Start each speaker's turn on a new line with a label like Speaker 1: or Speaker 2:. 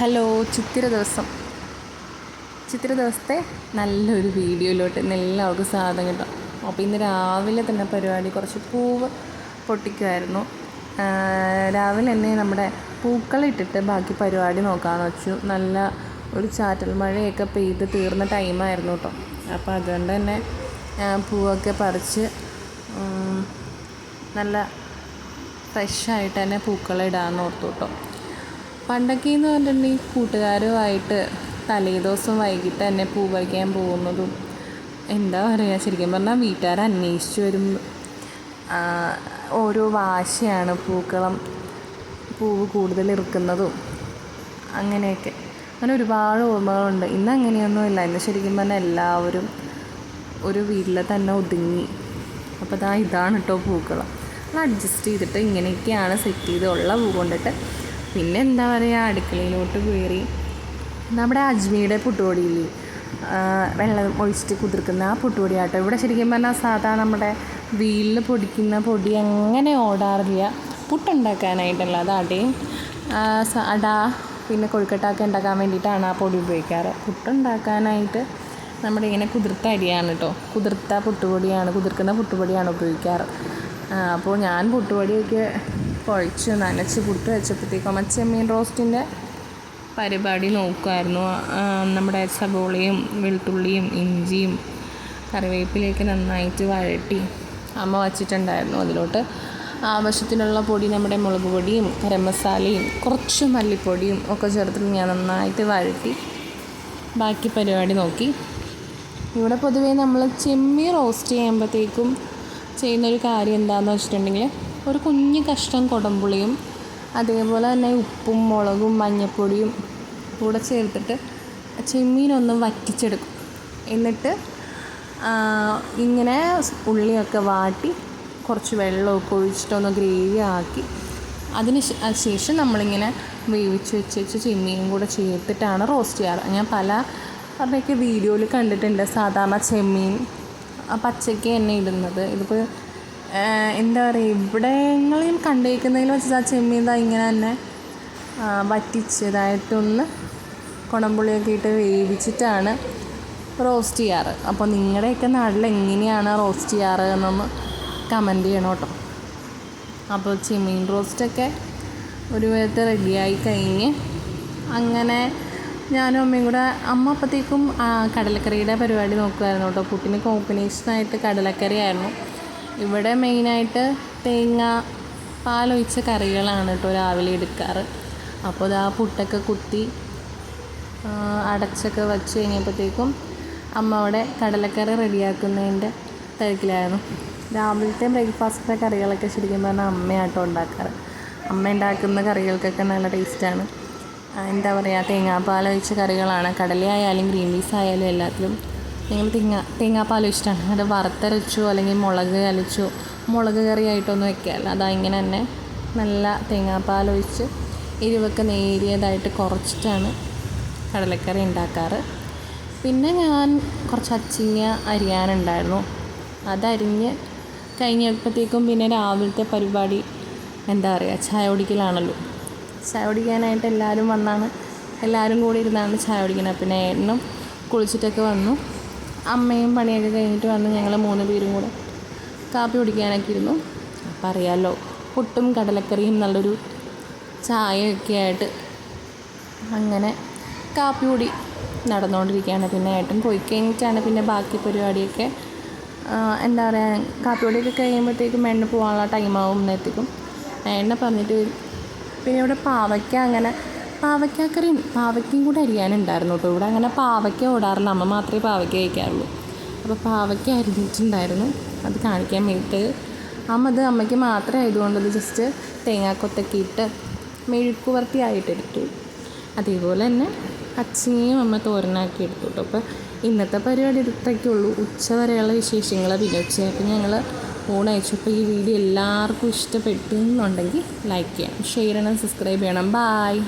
Speaker 1: Hello ചിത്തിര ദിവസം. ചിത്തിര ദിവസത്തെ നല്ലൊരു വീഡിയോയിലോട്ട് ഇന്ന് എല്ലാവർക്കും സാധനം കിട്ടും. അപ്പോൾ ഇന്ന് രാവിലെ തന്നെ പരിപാടി കുറച്ച് പൂവ് പൊട്ടിക്കുമായിരുന്നു രാവിലെ തന്നെ നമ്മുടെ പൂക്കളിട്ടിട്ട് ബാക്കി പരിപാടി നോക്കാമെന്ന് വെച്ചു. നല്ല ഒരു ചാറ്റൽ മഴയൊക്കെ പെയ്ത് തീർന്ന ടൈമായിരുന്നു കേട്ടോ. അപ്പോൾ അതുകൊണ്ട് തന്നെ പൂവൊക്കെ പറിച്ച് നല്ല ഫ്രഷായിട്ട് തന്നെ പൂക്കളിടാമെന്ന് ഓർത്തു കേട്ടോ. പണ്ടൊക്കെ എന്ന് പറഞ്ഞിട്ടുണ്ടെങ്കിൽ കൂട്ടുകാരുമായിട്ട് തലേദിവസം വൈകിട്ട് തന്നെ പൂ പറിക്കാൻ പോകുന്നതും എന്താ പറയുക? ശരിക്കും പറഞ്ഞാൽ വീട്ടുകാർ അന്വേഷിച്ച് വരും ഓരോ വാശിയാണ് പൂക്കളം പൂവ് കൂടുതൽ ഇറുക്കുന്നതും അങ്ങനെയൊക്കെ. അങ്ങനെ ഒരുപാട് ഓർമ്മകളുണ്ട്. ഇന്ന് അങ്ങനെയൊന്നുമില്ല. ഇന്ന് ശരിക്കും പറഞ്ഞാൽ എല്ലാവരും ഒരു വീട്ടിൽ തന്നെ ഒതുങ്ങി. അപ്പോൾ ദാ ഇതാണ് കേട്ടോ പൂക്കളം. അത് അഡ്ജസ്റ്റ് ചെയ്തിട്ട് ഇങ്ങനെയൊക്കെയാണ് സെറ്റ് ചെയ്ത് ഉള്ള പൂ കൊണ്ടിട്ട് പിന്നെ എന്താ പറയുക അടുക്കളയിലോട്ട് കയറി നമ്മുടെ അജ്മിയുടെ പുട്ടുപൊടിയിൽ വെള്ളം ഒഴിച്ചിട്ട് കുതിർക്കുന്ന ആ പുട്ടുപൊടി ആട്ടോ ഇവിടെ ശരിക്കും പറഞ്ഞാൽ സാധാ നമ്മുടെ വീലിൽ പൊടിക്കുന്ന പൊടി അങ്ങനെ ഓടാറില്ല. പുട്ടുണ്ടാക്കാനായിട്ടല്ല അത് അടയും അട പിന്നെ കൊഴുക്കട്ടൊക്കെ ഉണ്ടാക്കാൻ വേണ്ടിയിട്ടാണ് ആ പൊടി ഉപയോഗിക്കാറ്. പുട്ടുണ്ടാക്കാനായിട്ട് നമ്മുടെ ഇങ്ങനെ കുതിർത്ത അരിയാണ് കേട്ടോ കുതിർത്ത പുട്ടുപൊടിയാണ് കുതിർക്കുന്ന പുട്ടുപൊടിയാണ് ഉപയോഗിക്കാറ്. അപ്പോൾ ഞാൻ പുട്ടുപൊടിയൊക്കെ കുഴച്ച് നനച്ച് പുട്ട് വെച്ചപ്പോഴത്തേക്കും അമ്മ ചെമ്മീൻ റോസ്റ്റിന്റെ പരിപാടി നോക്കുമായിരുന്നു നമ്മുടെ സബോളയും വെളുത്തുള്ളിയും ഇഞ്ചിയും കറിവേപ്പിലേക്ക് നന്നായിട്ട് വഴട്ടി അമ്മ വച്ചിട്ടുണ്ടായിരുന്നു അതിലോട്ട്. ആവശ്യത്തിനുള്ള പൊടി നമ്മുടെ മുളക് പൊടിയും ഗരം മസാലയും കുറച്ച് മല്ലിപ്പൊടിയും ഒക്കെ ചേർത്തിട്ട് ഞാൻ നന്നായിട്ട് വഴട്ടി ബാക്കി പരിപാടി നോക്കി. ഇവിടെ പൊതുവേ നമ്മൾ ചെമ്മീൻ റോസ്റ്റ് ചെയ്യുമ്പോഴത്തേക്കും ചെയ്യുന്നൊരു കാര്യം എന്താണെന്ന് വെച്ചിട്ടുണ്ടെങ്കിൽ ഒരു കുഞ്ഞ് കഷ്ണം കുടംപുളിയും അതേപോലെ തന്നെ ഉപ്പും മുളകും മഞ്ഞൾപ്പൊടിയും കൂടെ ചേർത്തിട്ട് ചെമ്മീനൊന്ന് വറ്റിച്ചെടുക്കും. എന്നിട്ട് ഇങ്ങനെ ഉള്ളിയൊക്കെ വാട്ടി കുറച്ച് വെള്ളമൊക്കെ ഒഴിച്ചിട്ടൊന്ന് ഗ്രേവി ആക്കി. അതിന് ശേഷം നമ്മളിങ്ങനെ വേവിച്ച് വെച്ച് വെച്ച് ചെമ്മീനും കൂടെ ചേർത്തിട്ടാണ് റോസ്റ്റ് ചെയ്യാറ്. ഞാൻ പല അവരുടെയൊക്കെ വീഡിയോയിൽ കണ്ടിട്ടുണ്ട്. സാധാരണ ചെമ്മീൻ പച്ചയ്ക്ക് തന്നെ ഇടുന്നത്. ഇതിപ്പോൾ എന്താ പറയുക ഇവിടെ ഞങ്ങൾ കണ്ടേക്കുന്നതിൽ വെച്ചാൽ ആ ചെമ്മീൻ ഇങ്ങനെ തന്നെ വറ്റിച്ചതായിട്ടൊന്ന് കുടംപുളിയൊക്കെ ഇട്ട് വേവിച്ചിട്ടാണ് റോസ്റ്റ് ചെയ്യാറ്. അപ്പോൾ നിങ്ങളുടെയൊക്കെ നാട്ടിൽ എങ്ങനെയാണ് റോസ്റ്റ് ചെയ്യാറ് എന്നൊന്ന് കമന്റ് ചെയ്യണം കേട്ടോ. അപ്പോൾ ചെമ്മീൻ റോസ്റ്റൊക്കെ ഒരു വിധത്തെ റെഡിയായി കഴിഞ്ഞ് അങ്ങനെ ഞാനും അമ്മയും കൂടെ അമ്മ അപ്പോഴത്തേക്കും കടലക്കറിയുടെ പരിപാടി നോക്കുമായിരുന്നു കേട്ടോ. പുട്ടിന് കോമ്പിനേഷനായിട്ട് കടലക്കറി ആയിരുന്നു ഇവിടെ മെയിനായിട്ട് തേങ്ങ പാലൊഴിച്ച കറികളാണ് കേട്ടോ രാവിലെ എടുക്കാറ്. അപ്പോൾ ആ പുട്ടൊക്കെ കുത്തി അടച്ചൊക്കെ വച്ച് കഴിഞ്ഞപ്പോഴത്തേക്കും അമ്മ അവിടെ കടലക്കറി റെഡിയാക്കുന്നതിന്റെ തിരക്കിലായിരുന്നു. രാവിലത്തെ ബ്രേക്ക്ഫാസ്റ്റിലെ കറികളൊക്കെ ശരിക്കും പറഞ്ഞാൽ അമ്മയാട്ടോ ഉണ്ടാക്കാറ്. അമ്മ ഉണ്ടാക്കുന്ന കറികൾക്കൊക്കെ നല്ല ടേസ്റ്റാണ്. എന്താ പറയുക തേങ്ങാപ്പാലൊഴിച്ച കറികളാണ്. കടലയായാലും ഗ്രീൻ പീസ് ആയാലും എല്ലാത്തിലും ഞങ്ങൾ തേങ്ങ തേങ്ങാപ്പാൽ ഇഷ്ടമാണ് അത് വറുത്തരച്ചു അല്ലെങ്കിൽ മുളക് അലച്ചു മുളക് കറി ആയിട്ടൊന്നും വെക്കാറില്ല. അതാ ഇങ്ങനെ തന്നെ നല്ല തേങ്ങാപ്പാൽ ഒഴിച്ച് എരിവൊക്കെ നേരിയതായിട്ട് കുറച്ചിട്ടാണ് കടലക്കറി ഉണ്ടാക്കാറ്. പിന്നെ ഞാൻ കുറച്ച് അച്ചിങ്ങ അരിയാനുണ്ടായിരുന്നു അതരിഞ്ഞ് കഴിഞ്ഞപ്പോഴത്തേക്കും പിന്നെ രാവിലത്തെ പരിപാടി എന്താ പറയുക ചായ കുടിക്കലാണല്ലോ. ചായ കുടിക്കാനായിട്ട് എല്ലാവരും വന്നാണ്. എല്ലാവരും കൂടി ഇരുന്നാണ് ചായ കുടിക്കുന്നത്. പിന്നെ ഏട്ടനും കുളിച്ചിട്ടൊക്കെ വന്നു. അമ്മയും പണിയൊക്കെ കഴിഞ്ഞിട്ട് വന്ന് ഞങ്ങൾ മൂന്ന് പേരും കൂടെ കാപ്പി കുടിക്കാനൊക്കെ ഇരുന്നു അപ്പം അറിയാമല്ലോ പുട്ടും കടലക്കറിയും നല്ലൊരു ചായയൊക്കെ ആയിട്ട് അങ്ങനെ കാപ്പി കൂടി നടന്നുകൊണ്ടിരിക്കുകയാണ് പിന്നെ ഏട്ടൻ പോയി കഴിഞ്ഞിട്ടാണ് പിന്നെ ബാക്കി പരിപാടിയൊക്കെ എന്താ പറയുക കാപ്പി കൂടിയൊക്കെ കഴിയുമ്പോഴത്തേക്കും എണ്ണ പോകാനുള്ള ടൈമാവും എന്നെത്തിക്കും എണ്ണ പറഞ്ഞിട്ട് പിന്നെ ഇവിടെ പാവയ്ക്ക അങ്ങനെ പാവയ്ക്കക്കറിയും പാവയ്ക്കയും കൂടെ അരിയാനുണ്ടായിരുന്നു കേട്ടോ. ഇവിടെ അങ്ങനെ പാവയ്ക്ക ഓടാറില്ല. അമ്മ മാത്രമേ പാവയ്ക്ക കഴിക്കാറുള്ളൂ. അപ്പോൾ പാവയ്ക്ക അരിഞ്ഞിട്ടുണ്ടായിരുന്നു. അത് കാണിക്കാൻ വേണ്ടിയിട്ട് അമ്മ അത് അമ്മയ്ക്ക് മാത്രം ആയതുകൊണ്ട് അത് ജസ്റ്റ് തേങ്ങാക്കൊത്തൊക്കെ ഇട്ട് മെഴുക്ക് ആയിട്ട് അതേപോലെ തന്നെ അച്ചിങ്ങയും അമ്മ തോരനാക്കി എടുത്തു കേട്ടോ. അപ്പോൾ ഇന്നത്തെ പരിപാടി ഇത്രയൊക്കെ ഉള്ളൂ ഉച്ച വരെയുള്ള വിശേഷങ്ങൾ പിന്നെ ഉച്ചയായപ്പോൾ ഞങ്ങൾ ഊണയച്ചു അപ്പോൾ ഈ വീഡിയോ എല്ലാവർക്കും ഇഷ്ടപ്പെട്ടു എന്നുണ്ടെങ്കിൽ ലൈക്ക് ചെയ്യണം ഷെയർ ചെയ്യണം സബ്സ്ക്രൈബ് ചെയ്യണം. ബായ്